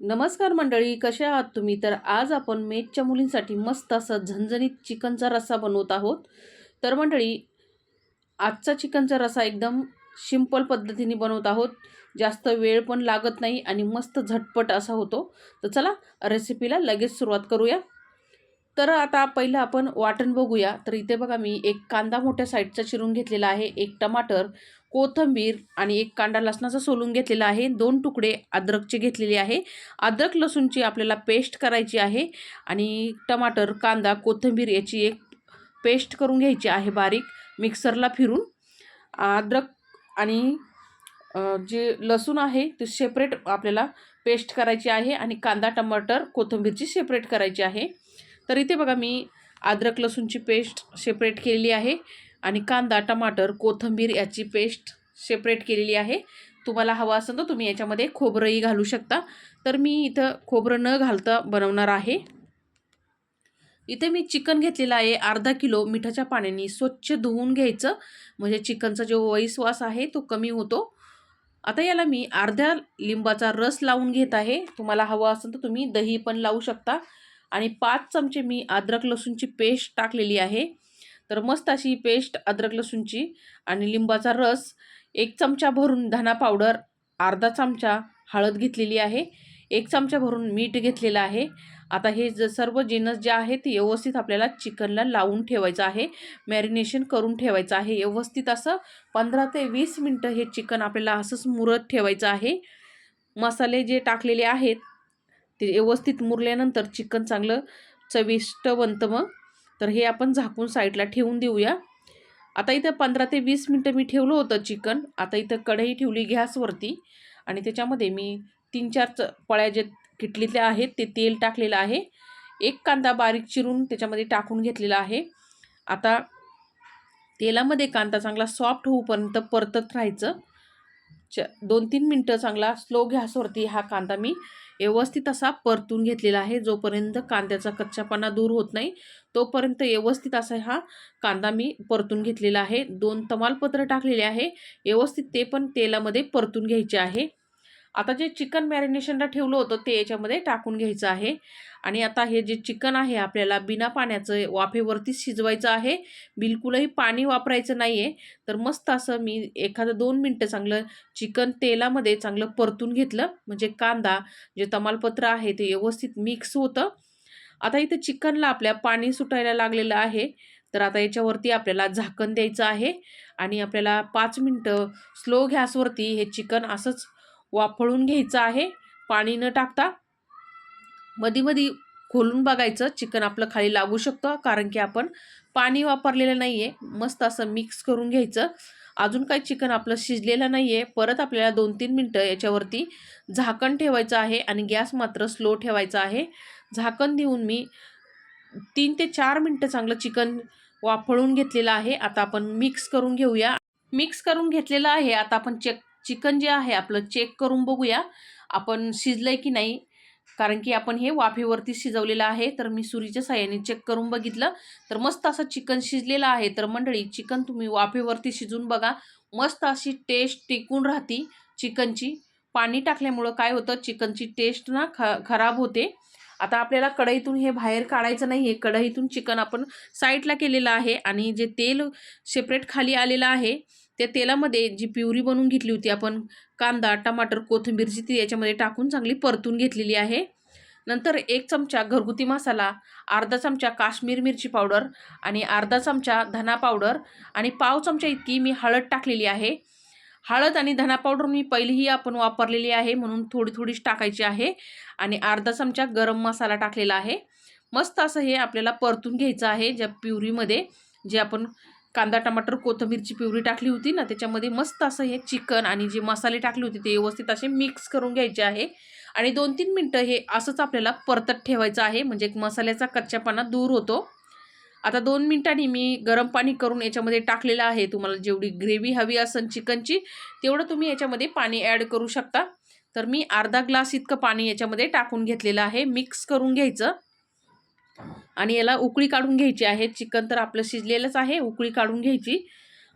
नमस्कार मंडळी कसे आहात तुम्ही? तर आज आपण मेजच्या मुलींसाठी मस्त असा झणझणीत चिकनचा रस्सा बनवत आहोत. तर मंडळी आजचा चिकनचा रस्सा एकदम सिंपल पद्धतीने बनवत आहोत. जास्त वेळ पण लागत नाही आणि मस्त झटपट असा होतो. तर चला रेसिपीला लगेच सुरुवात करूया. तर आता पहिलं आपण वाटण बघूया. तर इथे बघा मी एक कांदा मोठ्या साईडचा चिरून घेतलेला आहे एक टमाटर कोथंबीर आणि एक कांदा लसणाचा सोलून घेतलेला आहे. दोन तुकडे अद्रकचे घेतलेले आहे. अद्रक लसूणची आपल्याला पेस्ट करायची आहे आणि टमाटर कांदा कोथिंबीर याची एक पेस्ट करून घ्यायची आहे बारीक मिक्सरला फिरून. अद्रक आणि जे लसूण आहे ते सेपरेट आपल्याला पेस्ट करायची आहे आणि कांदा टमाटर कोथिंबीरची सेपरेट करायची आहे. तर इथे बघा मी अद्रक लसूणची पेस्ट सेपरेट केलेली आहे आणि कांदा टमाटर कोथिंबीर याची पेस्ट सेपरेट केलेली आहे. तुम्हाला हवं असेल तर तुम्ही याच्यामध्ये खोबरंही घालू शकता. तर मी इथं खोबरं न घालता बनवणार आहे. इथे मी चिकन घेतलेलं आहे. अर्धा किलो मिठाच्या पाण्याने स्वच्छ धुवून घ्यायचं. म्हणजे चिकनचा जो वैसवास आहे तो कमी होतो. आता याला मी अर्ध्या लिंबाचा रस लावून घेत आहे. तुम्हाला हवं असेल तर तुम्ही दही पण लावू शकता. आणि पाच चमचे मी अद्रक लसूणची पेस्ट टाकलेली आहे. तर मस्त अशी पेस्ट अद्रक लसूणची आणि लिंबाचा रस. एक चमचा भरून धना पावडर अर्धा चमचा हळद घेतलेली आहे. एक चमचा भरून मीठ घेतलेलं आहे. आता हे ज सर्व जिनस जे आहे ते व्यवस्थित आपल्याला चिकनला लावून ठेवायचं आहे. मॅरिनेशन करून ठेवायचं आहे. व्यवस्थित असं पंधरा ते वीस मिनटं हे चिकन आपल्याला असंच मुरत ठेवायचं आहे. मसाले जे टाकलेले आहेत ते व्यवस्थित मुरल्यानंतर चिकन चांगलं चविष्ट बनतं मग. तर हे आपण झाकून साईडला ठेवून देऊया. आता इथं पंधरा ते वीस मिनटं मी ठेवलं होतं चिकन. आता इथं कढई ठेवली गॅसवरती. आणि त्याच्यामध्ये मी तीन चार च पळ्या जे किटलीतल्या आहेत ते तेल टाकलेलं आहे. एक कांदा बारीक चिरून त्याच्यामध्ये टाकून घेतलेला आहे. आता तेलामध्ये कांदा चांगला सॉफ्ट होऊपर्यंत परतत राहायचं. च दोन तीन मिनटं चांगला स्लो गॅसवरती हा कांदा मी व्यवस्थित असा परतून घेतलेला आहे. जोपर्यंत कांद्याचा कच्चापणा दूर होत नाही तोपर्यंत व्यवस्थित असा हा कांदा मी परतून घेतलेला आहे. दोन तमालपत्र टाकलेले आहे. व्यवस्थित ते पण तेलामध्ये परतून घ्यायचे आहे. आता जे चिकन मॅरिनेशनला ठेवलं होतं ते याच्यामध्ये टाकून घ्यायचं आहे. आणि आता हे जे चिकन आहे आपल्याला बिना पाण्याचं वाफेवरती शिजवायचं आहे. बिलकुलही पाणी वापरायचं नाही आहे तर मस्त असं मी एखादं दोन मिनटं चांगलं चिकन तेलामध्ये चांगलं परतून घेतलं. म्हणजे कांदा जे तमालपत्र आहे ते व्यवस्थित मिक्स होतं. आता इथं चिकनला आपल्या पाणी सुटायला लागलेलं आहे. तर आता याच्यावरती आपल्याला झाकण द्यायचं आहे. आणि आपल्याला पाच मिनटं स्लो गॅसवरती हे चिकन असंच वाफळून घ्यायचं आहे. पाणी न टाकता मधी मधी खोलून बघायचं. चिकन आपलं खाली लागू शकतं कारण की आपण पाणी वापरलेलं नाही आहे मस्त असं मिक्स करून घ्यायचं. अजून काही चिकन आपलं शिजलेलं नाही आहे परत आपल्याला दोन तीन मिनटं याच्यावरती झाकण ठेवायचं आहे आणि गॅस मात्र स्लो ठेवायचा आहे. झाकण देऊन मी तीन ते चार मिनटं चांगलं चिकन वाफळून घेतलेलं आहे. आता आपण मिक्स करून घेऊया. मिक्स करून घेतलेलं आहे. आता आपण चेक चिकन जे आहे आपलं चेक करून बघूया. आपण शिजलंय की नाही? कारण की आपण हे वाफेवरती शिजवलेलं आहे तर मी सुरीच्या साह्याने चेक करून बघितलं. तर मस्त असं चिकन शिजलेलं आहे. तर मंडळी चिकन तुम्ही वाफेवरती शिजून बघा. मस्त अशी टेस्ट टिकून राहती चिकनची. पाणी टाकल्यामुळं काय होतं चिकनची टेस्ट ना ख खराब होते. आता आपल्याला कढईतून हे बाहेर काढायचं नाही आहे कढईतून चिकन आपण साईडला केलेलं आहे आणि जे तेल सेपरेट खाली आलेलं आहे त्या तेलामध्ये जी प्युरी बनवून घेतली होती आपण कांदा टमाटर कोथिंबीरची ती याच्यामध्ये टाकून चांगली परतून घेतलेली आहे. नंतर एक चमचा घरगुती मसाला अर्धा चमचा काश्मीर मिरची पावडर आणि अर्धा चमचा धना पावडर आणि पाव चमचा इतकी मी हळद टाकलेली आहे. हळद आणि धना पावडर मी पहिलीही आपण वापरलेली आहे म्हणून थोडी थोडीच टाकायची आहे. आणि अर्धा चमचा गरम मसाला टाकलेला आहे. मस्त असं हे आपल्याला परतून घ्यायचं आहे ज्या प्युरीमध्ये जे आपण कांदा टमाटर कोथिंबीरची प्युरी टाकली होती ना त्याच्यामध्ये मस्त असं हे चिकन आणि जे मसाले टाकले होते ते व्यवस्थित असे मिक्स करून घ्यायचे आहे. आणि दोन तीन मिनटं हे असंच आपल्याला परतत ठेवायचं आहे म्हणजे एक मसाल्याचा कच्चापणा दूर होतो. आता दोन मिनटांनी मी गरम पाणी करून याच्यामध्ये टाकलेलं आहे. तुम्हाला जेवढी ग्रेव्ही हवी असेल चिकनची तेवढं तुम्ही याच्यामध्ये पाणी ॲड करू शकता. तर मी अर्धा ग्लास इतकं पाणी याच्यामध्ये टाकून घेतलेलं आहे. मिक्स करून घ्यायचं. आणि याला उकळी काढून घ्यायची आहे. चिकन तर आपलं शिजलेलंच आहे उकळी काढून घ्यायची.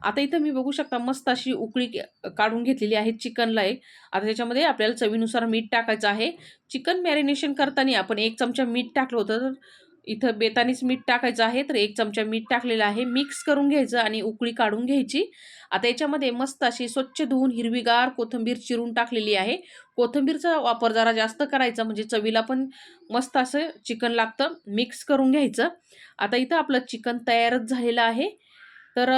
आता इथं मी बघू शकता मस्त अशी उकळी काढून घेतलेली आहे चिकनला एक. आता त्याच्यामध्ये आपल्याला चवीनुसार मीठ टाकायचं आहे. चिकन मॅरिनेशन करताना आपण एक चमचा मीठ टाकलं होतं. तर इथं बेतानीच मीठ टाकायचं आहे तर एक चमचा मीठ टाकलेलं आहे. मिक्स करून घ्यायचं आणि उकळी काढून घ्यायची. आता याच्यामध्ये मस्त अशी स्वच्छ धुवून हिरवीगार कोथिंबीर चिरून टाकलेली आहे. कोथिंबीरचा वापर जरा जास्त करायचा म्हणजे चवीला पण मस्त असं चिकन लागतं. मिक्स करून घ्यायचं. आता इथं आपलं चिकन तयारच झालेलं आहे. तर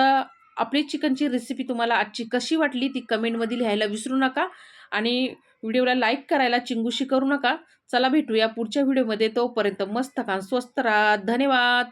आपली चिकनची रेसिपी तुम्हाला आजची कशी वाटली ती कमेंटमध्ये लिहायला विसरू नका आणि व्हिडिओला लाईक करायला चिंगूशी करू नका. चला भेटूया पुढच्या व्हिडिओमध्ये. तोपर्यंत मस्त खा स्वस्त राहा. धन्यवाद.